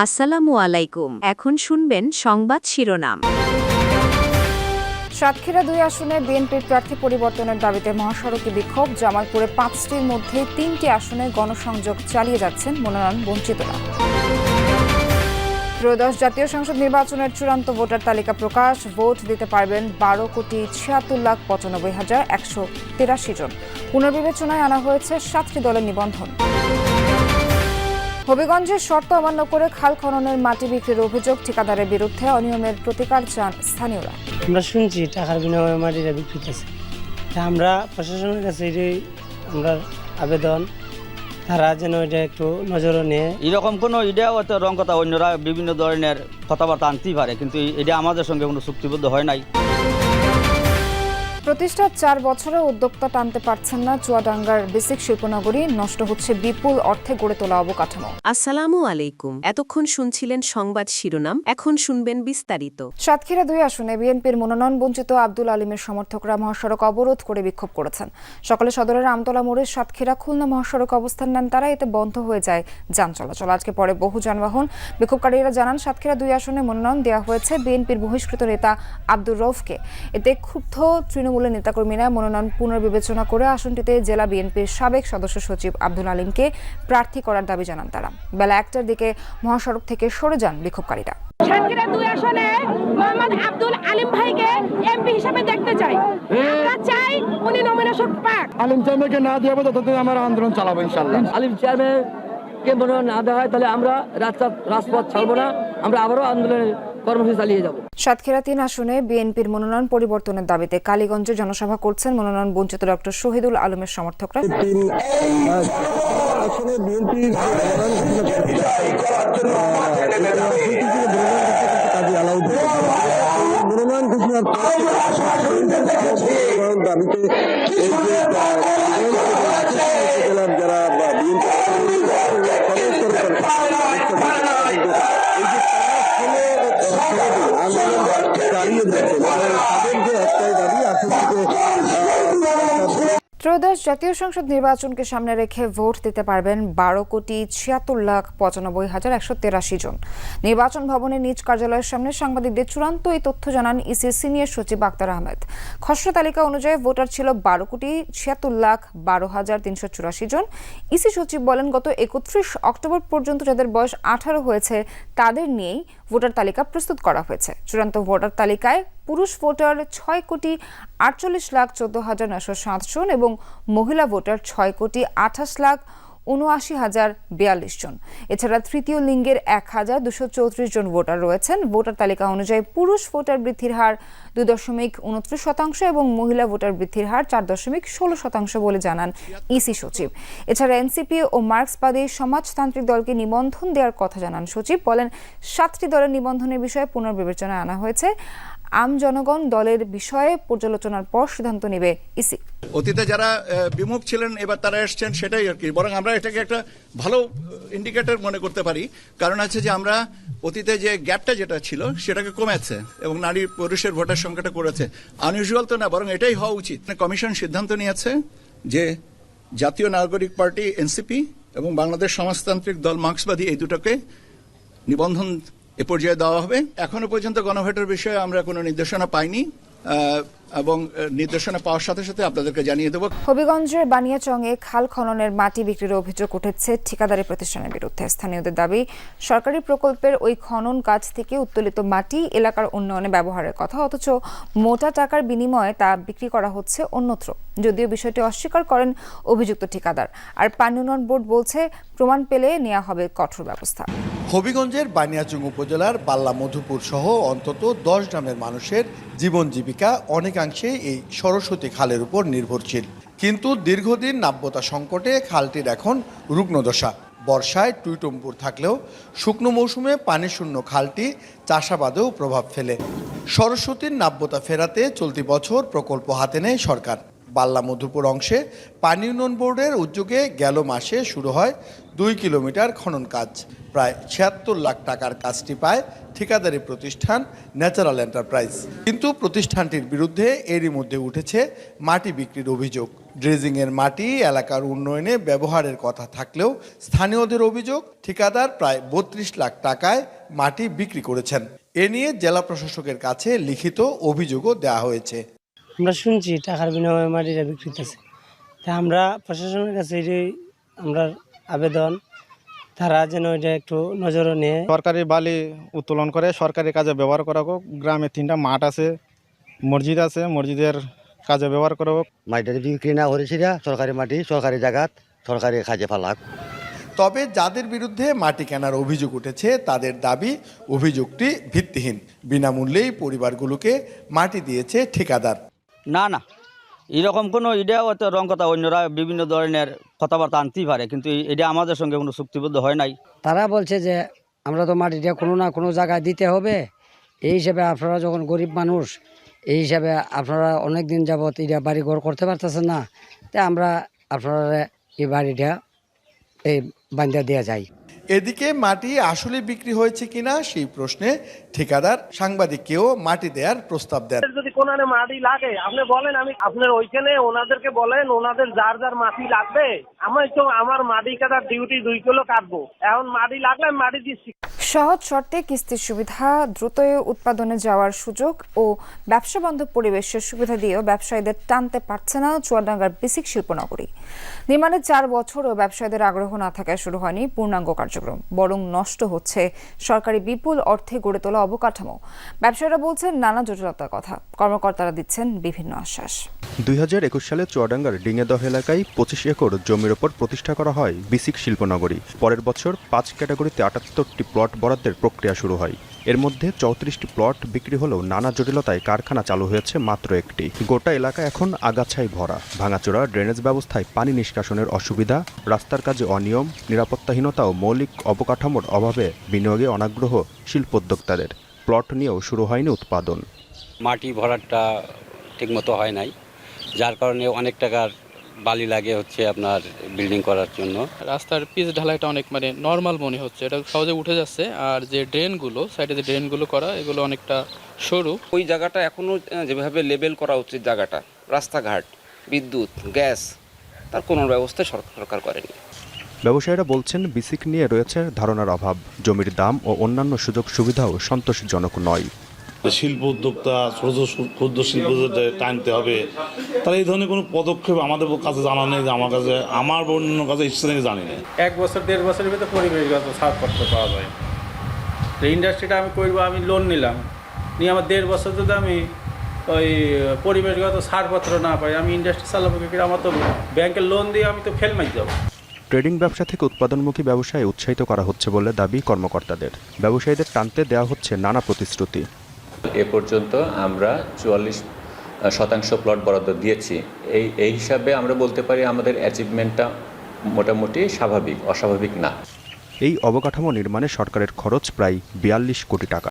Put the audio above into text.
আসসালামু আলাইকুম। এখন শুনবেন সংবাদ শিরোনাম। সাতক্ষীরা দুই আসনে বিএনপির প্রার্থী পরিবর্তনের দাবিতে মহাসড়কে বিক্ষোভ। জামালপুরে পাঁচটির মধ্যে তিনটি আসনে গণসংযোগ চালিয়ে যাচ্ছেন মনোনয়ন বঞ্চিতরা। ত্রয়োদশ জাতীয় সংসদ নির্বাচনের চূড়ান্ত ভোটার তালিকা প্রকাশ। ভোট দিতে পারবেন বারো কোটি ছিয়াত্তর লাখ পঁচানব্বই হাজার একশো তিরাশি জন। পুনর্বিবেচনায় আনা হয়েছে সাতটি দলের নিবন্ধন। হবিগঞ্জের শর্ত অমান্য করে খাল খননের মাটি বিক্রির অভিযোগ ঠিকাদারের বিরুদ্ধে অনিয়মের প্রতিকার চান স্থানীয়রা। আমরা শুনছি টাকার বিনিময়ে মাটিটা বিক্রি তা আমরা প্রশাসনের কাছে এটাই আমরা আবেদন। তারা যেন এটা একটু নজরও নিয়ে। এরকম কোনো ইডা হয়তো রং কথা অন্যরা বিভিন্ন ধরনের কথাবার্তা আনতেই পারে কিন্তু এটা আমাদের সঙ্গে কোনো চুক্তিবদ্ধ হয় নাই। প্রতিষ্ঠার চার বছরে উদ্যোক্তা টানতে পারছেন না চুয়াডাঙ্গার বেসিক শিল্পনগরী। নষ্ট হচ্ছে বিপুল অর্থে গড়ে তোলা অবকাঠামো। আসসালামু আলাইকুম। এতক্ষণ শুনছিলেন সংবাদ শিরোনাম এখন শুনবেন বিস্তারিত। সাতক্ষীরা দুই আসনে বিএনপির মনোনয়ন বঞ্চিত আব্দুল আলিমের সমর্থকরা মহাসড়ক অবরোধ করে বিক্ষোভ করেছেন। সকালে সদরের আমতলা মোড়ে সাতক্ষীরা খুলনা মহাসড়ক অবস্থান নেন তারা এতে বন্ধ হয়ে যায় যান চলাচল। আজকে পরে বহু যানবাহন বিক্ষোভকারীরা জানান সাতক্ষীরা দুই আসনে মনোনয়ন দেওয়া হয়েছে বিএনপির বহিষ্কৃত নেতা আব্দুর রৌফকে এতে ক্ষুব্ধ তৃণমূলের নেতাকর্মীরা মনোনয়ন পুনর্বিবেচনা করে আসনটিতে জেলা বিএনপির সাবেক সদস্য সচিব আব্দুল আলিমকে প্রার্থী করার দাবি জানান তারা। বেলা একটার দিকে মহাসড়ক থেকে সরে যান বিক্ষোভকারীরা। সাতক্ষীরা দুই আসনে মোহাম্মদ আব্দুল আলিম ভাইকে এমপি হিসেবে দেখতে চাই। আমরা চাই উনি নমিনেশন পাক। আলিম চেয়ারম্যানকে না দিয়ে হবে ততদিন আমরা আন্দোলন চালাবো ইনশাল্লাহ আলিম চেয়ারম্যানকে মনোনয়ন না দেওয়া হয় তাহলে আমরা রাস্তা রাজপথ ছাড়বো না। আমরা আবারও আন্দোলনের কর্মসূচি চালিয়ে যাব। সাতক্ষীরা তিন আসনে বিএনপির মনোনয়ন পরিবর্তনের দাবিতে কালীগঞ্জে জনসভা করছেন মনোনয়ন বঞ্চিত ডক্টর শহীদুল আলমের সমর্থকরা। আসলে বিএনপির মনোনয়ন ঘোষণার দাবিতে এই যে জেলার যারা বিএনপি ত্রয়োদশ জাতীয় সংসদ নির্বাচনকে সামনে রেখে ভোট দিতে পারবেন বারো কোটি ছিয়াত্তর লাখ পঁচানব্বই হাজার একশো তেরাশি জন। নির্বাচন ভবনের নিজ কার্যালয়ের সামনে সাংবাদিকদের চূড়ান্ত এই তথ্য জানান ইসির সিনিয়র সচিব আক্তার আহমেদ। খসড়া তালিকা অনুযায়ী ভোটার ছিল বারো কোটি ছিয়াত্তর লাখ বারো হাজার তিনশো চুরাশি জন। ইসি সচিব বলেন, গত একত্রিশ অক্টোবর পর্যন্ত যাদের বয়স আঠারো হয়েছে, তাদের নিয়েই ভোটার তালিকা প্রস্তুত করা হয়েছে। চূড়ান্ত ভোটার তালিকায় পুরুষ ভোটার ছয় কোটি আটচল্লিশ লাখ চোদ্দ হাজার নশো সাতজন এবং মহিলা ভোটার ছয় কোটি আঠাশ লাখ উনআশি হাজার বিয়াল্লিশ জন। এছাড়া তৃতীয় লিঙ্গের এক হাজার দুশো চৌত্রিশ জন ভোটার রয়েছেন। ভোটার তালিকা অনুযায়ী পুরুষ ভোটার বৃদ্ধির হার দুই দশমিক উনত্রিশ শতাংশ এবং মহিলা ভোটার বৃদ্ধির হার চার দশমিক ষোলো শতাংশ বলে জানান ইসি সচিব। এছাড়া এনসিপি ও মার্ক্সবাদী সমাজতান্ত্রিক দলকে নিবন্ধন দেওয়ার কথা জানান সচিব। বলেন, সাতটি দলের নিবন্ধনের বিষয়ে পুনর্বিবেচনায় আনা হয়েছে। আম জনগণ দলের বিষয়ে পর্যালোচনার পর সিদ্ধান্ত নেবে ইসি। অতীতে যারা বিমুখ ছিলেন, এবার তারা এসছেন, সেটাই আর কি। বরং আমরা এটাকে একটা ভালো ইন্ডিকেটর মনে করতে পারি। কারণ আছে যে আমরা অতীতে যে গ্যাপটা যেটা ছিল, সেটাকে কমেছে এবং নারী পুরুষের ভোটার সংখ্যাটা করেছে। আনইউজুয়াল তো না, বরং এটাই হওয়া উচিত। কমিশন সিদ্ধান্ত নিয়েছে যে জাতীয় নাগরিক পার্টি এনসিপি এবং বাংলাদেশ সমাজতান্ত্রিক দল মার্ক্সবাদী এই দুটোকে নিবন্ধন এ পর্যায়ে দেওয়া হবে। এখনও পর্যন্ত গণভোটের বিষয়ে আমরা কোনো নির্দেশনা পাইনি। এবং নির্দেশনা পাওয়ার সাথে সাথে আপনাদেরকে জানিয়ে দেবো। হবিগঞ্জের বানিয়াচংয়ে খাল খননের মাটি বিক্রির অভিযোগ উঠেছে ঠিকাদারি প্রতিষ্ঠানের বিরুদ্ধে। স্থানীয়দের দাবি সরকারি প্রকল্পের ওই খনন কাজ থেকে উত্তোলিত মাটি এলাকার উন্নয়নে ব্যবহারের কথা অথচ মোটা টাকার বিনিময়ে তা বিক্রি করা হচ্ছে অন্যত্র। যদিও বিষয়টি অস্বীকার করেন অভিযুক্ত ঠিকাদার। আর পানি উন্নয়ন বোর্ড বলছে প্রমাণ পেলে নেওয়া হবে কঠোর ব্যবস্থা। হবিগঞ্জের বানিয়াচং উপজেলার বাল্লা মধুপুর সহ অন্তত দশ গ্রামের মানুষের জীবন জীবিকা অনেকাংশে এই সরস্বতী খালের উপর নির্ভরশীল। কিন্তু দীর্ঘদিন নাব্যতা সংকটে খালটির এখন রুগ্নদশা বর্ষায় টুইটম্পুর থাকলেও শুকনো মৌসুমে পানিশূন্য খালটি চাষাবাদেও প্রভাব ফেলে। সরস্বতীর নাব্যতা ফেরাতে চলতি বছর প্রকল্প হাতে নেয় সরকার। বাল্লা মধুপুর অংশে পানি উন্নয়ন বোর্ডের উদ্যোগে গেল মাসে শুরু হয় দুই কিলোমিটার খনন কাজ। প্রায় ছিয়াত্তর লাখ টাকার কাজটি পায় ঠিকাদারি প্রতিষ্ঠান ন্যাচারাল এন্টারপ্রাইজ। কিন্তু প্রতিষ্ঠানটির বিরুদ্ধে এরই মধ্যে উঠেছে মাটি বিক্রির অভিযোগ। ড্রেজিংয়ের মাটি এলাকার উন্নয়নে ব্যবহারের কথা থাকলেও স্থানীয়দের অভিযোগ, ঠিকাদার প্রায় বত্রিশ লাখ টাকায় মাটি বিক্রি করেছেন। এ নিয়ে জেলা প্রশাসকের কাছে লিখিত অভিযোগও দেওয়া হয়েছে। আমরা শুনছি টাকার বিনিময়ে মাটিটা বিক্রি হইতেছে। তা আমরা প্রশাসনের কাছে এটাই আমরা আবেদন তারা যেন এটা একটু নজরে নিয়ে সরকারি বালি উত্তোলন করে সরকারি কাজে ব্যবহার করা হোক। গ্রামে তিনটা মাঠ আছে মসজিদ আছে মসজিদের কাজে ব্যবহার করা হোক। মাটিটা বিক্রি না করেছি সরকারি মাটি সরকারি জায়গাত সরকারি কাজে ফালাক তবে যাদের বিরুদ্ধে মাটি কেনার অভিযোগ উঠেছে তাদের দাবি অভিযোগটি ভিত্তিহীন। বিনামূল্যেই পরিবারগুলোকে মাটি দিয়েছে ঠিকাদার। না না। এরকম কোনো এটা হয়তো রং কথা, অন্যরা বিভিন্ন ধরনের কথাবার্তা আনতেই পারে, কিন্তু এটা আমাদের সঙ্গে কোনো চুক্তিবদ্ধ হয় নাই। তারা বলছে যে, আমরা তো মাটিটা কোনো না কোনো জায়গায় দিতে হবে। এই হিসাবে আপনারা যখন গরিব মানুষ, এই হিসাবে আপনারা অনেক দিন যাবত এটা বাড়ি ঘর করতে পারতেছেন না তাই আমরা আপনারা এই বাড়িটা এই বান্ধা দেওয়া যায়। এদিকে মাটি আসলে বিক্রি হয়েছে কিনা সেই প্রশ্নে ঠিকাদার সাংবাদিককেও মাটি দেওয়ার প্রস্তাব দেন। যদি কোন মাটি লাগে, আপনি বলেন, আমি আপনার ওইখানে ওনাদেরকে বলেন, ওনাদের যার যার মাটি লাগবে, আমি তো আমার মাটি কাটার ডিউটি দুই কিলো কাটবো। এখন মাটি লাগলে মাটি দিচ্ছি। সহজ শর্তে কিস্তির সুবিধা দ্রুত উৎপাদনে যাওয়ার সুযোগ ও ব্যবসা বান্ধব পরিবেশের সুবিধা দিয়েও ব্যবসায়ীদের টানতে পারছে না চুয়াডাঙ্গার বেসিক শিল্পনগরী। নির্মাণে চার বছর ও ব্যবসায়ীদের আগ্রহ না থাকায় শুরু হয়নি পূর্ণাঙ্গ কার্যক্রম, বরং নষ্ট হচ্ছে সরকারি বিপুল অর্থে গড়ে তোলা অবকাঠামো। ব্যবসায়ীরা বলছেন, নানা জটিলতার কথা। কর্মকর্তারা দিচ্ছেন বিভিন্ন আশ্বাস। দুই হাজার একুশ সালে চুয়াডাঙ্গার ডিঙেদহ এলাকায় পঁচিশ একর জমির ওপর প্রতিষ্ঠা করা হয় বিসিক শিল্পনগরী। পরের বছর পাঁচ ক্যাটাগরিতে আটাত্তরটি প্লট বরাদ্দের প্রক্রিয়া শুরু হয়। এর মধ্যে চৌত্রিশটি প্লট বিক্রি হলেও নানা জটিলতায় কারখানা চালু হয়েছে মাত্র একটি। গোটা এলাকা এখন আগাছায় ভরা। ভাঙাচোরা ড্রেনেজ ব্যবস্থায় পানি নিষ্কাশনের অসুবিধা, রাস্তার কাজে অনিয়ম, নিরাপত্তাহীনতা ও মৌলিক অবকাঠামোর অভাবে বিনিয়োগে অনাগ্রহ শিল্পোদ্যোক্তাদের প্লট নিয়েও শুরু হয়নি উৎপাদন। মাটি ভরাটটা ঠিকমতো হয় নাই, যার কারণে অনেক টাকার বালি লাগে হচ্ছে আপনার বিল্ডিং করার জন্য। রাস্তার পিচ ঢালাইটা অনেক মানে নর্মাল মনে হচ্ছে। এটা সহজে উঠে যাচ্ছে আর যে ড্রেনগুলো সাইডে যে ড্রেনগুলো করা এগুলো অনেকটা সরু। ওই জায়গাটা এখনও যেভাবে লেবেল করা উচিত জায়গাটা রাস্তাঘাট বিদ্যুৎ গ্যাস তার কোনো ব্যবস্থা সরকার সরকার করেনি। ব্যবসায়ীরা বলছেন বিসিক নিয়ে রয়েছে ধারণার অভাব। জমির দাম ও অন্যান্য সুযোগ সুবিধাও সন্তোষজনক নয়। শিল্প উদ্যোক্তা ক্ষুদ্র শিল্প টানতে হবে তাহলে এই ধরনের কোনো পদক্ষেপ আমাদের কাছে জানা নেই যে আমার কাছে আমার অন্য কাছে ইচ্ছে নেই জানি না। এক বছর দেড় বছরের ভিতরে পরিবেশগত ছাড়পত্র পাওয়া যায়। তো ইন্ডাস্ট্রিটা আমি করব আমি লোন নিলাম। নিয়ে আমার দেড় বছর যদি আমি ওই পরিবেশগত ছাড়পত্র না পাই আমি ইন্ডাস্ট্রি চালাবো কি করে? আমার তো ব্যাংকের লোন দিয়ে আমি তো ফেল মার যাব। ট্রেডিং ব্যবসা থেকে উৎপাদনমুখী ব্যবসায় উৎসাহিত করা হচ্ছে বলে দাবি কর্মকর্তাদের। ব্যবসায়ীদের টানতে দেওয়া হচ্ছে নানা প্রতিশ্রুতি। এ পর্যন্ত আমরা চুয়াল্লিশ শতাংশ প্লট বরাদ্দ দিয়েছি। এই এই হিসাবে আমরা বলতে পারি আমাদের অ্যাচিভমেন্টটা মোটামুটি স্বাভাবিক, অস্বাভাবিক না। এই অবকাঠামো নির্মাণে সরকারের খরচ প্রায় বিয়াল্লিশ কোটি টাকা।